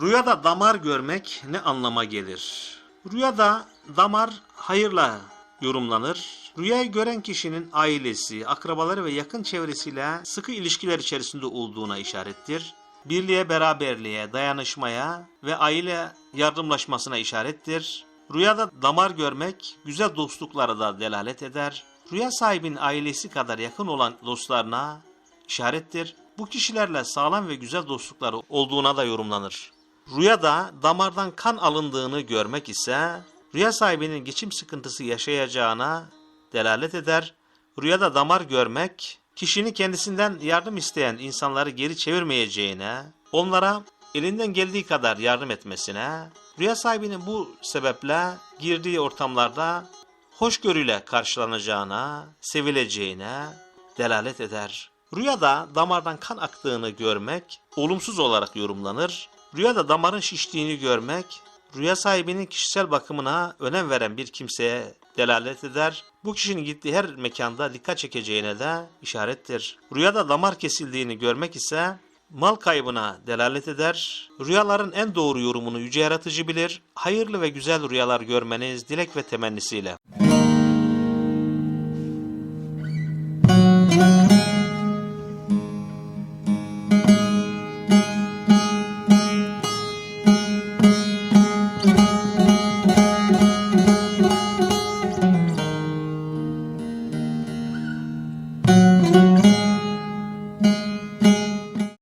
Rüyada damar görmek ne anlama gelir? Rüyada damar hayırla yorumlanır. Rüyayı gören kişinin ailesi, akrabaları ve yakın çevresiyle sıkı ilişkiler içerisinde olduğuna işarettir. Birliğe, beraberliğe, dayanışmaya ve aile yardımlaşmasına işarettir. Rüyada damar görmek güzel dostluklara da delalet eder. Rüya sahibinin ailesi kadar yakın olan dostlarına işarettir. Bu kişilerle sağlam ve güzel dostlukları olduğuna da yorumlanır. Rüyada damardan kan alındığını görmek ise rüya sahibinin geçim sıkıntısı yaşayacağına delalet eder. Rüyada damar görmek kişinin kendisinden yardım isteyen insanları geri çevirmeyeceğine, onlara elinden geldiği kadar yardım etmesine, rüya sahibinin bu sebeple girdiği ortamlarda hoşgörüyle karşılanacağına, sevileceğine delalet eder. Rüyada damardan kan aktığını görmek olumsuz olarak yorumlanır. Rüyada damarın şiştiğini görmek, rüya sahibinin kişisel bakımına önem veren bir kimseye delalet eder. Bu kişinin gittiği her mekanda dikkat çekeceğine de işarettir. Rüyada damar kesildiğini görmek ise mal kaybına delalet eder. Rüyaların en doğru yorumunu yüce yaratıcı bilir. Hayırlı ve güzel rüyalar görmeniz dilek ve temennisiyle.